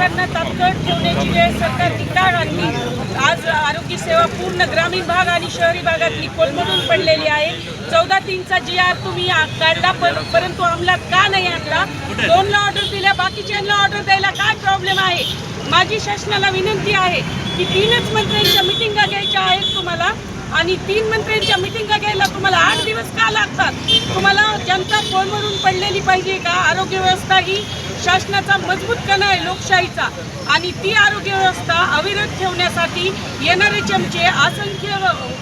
तात्काळ ठेवण्याची वेळ सरकारने का आणली. आज आरोग्य सेवा पूर्ण ग्रामीण भाग आणि शहरी भागातली कोलमडून पडलेली आहे. चौदा तीनचा जी आर तुम्ही काढला पर- परंतु अंमलात का नाही आणला? दोनला ऑर्डर दिल्या बाकीच्यांना ऑर्डर द्यायला काय प्रॉब्लेम आहे? माझी शासनाला विनंती आहे की तीनच मंत्र्यांच्या मिटिंगा घ्यायच्या आहेत. आणि तीन मंत्र्यांच्या मिटिंगा घ्यायला तुम्हाला आठ दिवस का लागतात? तुम्हाला जनता फोनवरून पडलेली पाहिजे का? आरोग्य व्यवस्था ही शासनाचा मजबूत कणा आहे लोकशाहीचा. आणि ती आरोग्य व्यवस्था अविरत ठेवण्यासाठी येणारे चमचे असंख्य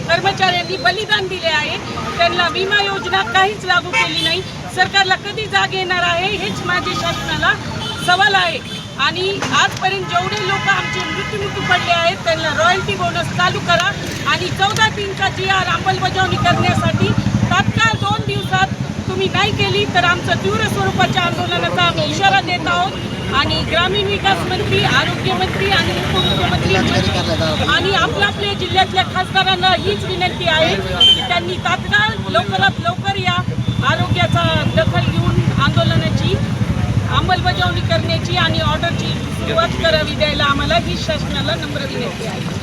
कर्मचाऱ्यांनी बलिदान दिले आहे. त्यांना विमा योजना काहीच लागू केली नाही. सरकारला कधी जाग येणार आहे हेच माझे शासनाला सवाल आहे. आणि आजपर्यंत जेवढे लोक आमचे मृत्युमुखी पडले आहेत त्यांना रॉयल्टी बोनस चालू करा. आणि चौदा तीनचा जी आर अंमलबजावणी करण्यासाठी तात्काळ दोन दिवसात तुम्ही नाही केली तर आमचं तीव्र स्वरूपाच्या आंदोलनाचा आम्ही इशारा देत आहोत. आणि ग्रामीण विकास मंत्री आरोग्यमंत्री आणि उपमुख्यमंत्री आणि आपल्या आपल्या जिल्ह्यातल्या खासदारांना हीच विनंती आहे की त्यांनी तात्काळ लवकरात लवकर या आरोग्याचा दखल घेऊन आंदोलनाची अंमलबजावणी करण्याची आणि ऑर्डरची सुरुवात करावी द्यायला आम्हाला ही शासनाला नम्र विनंती आहे.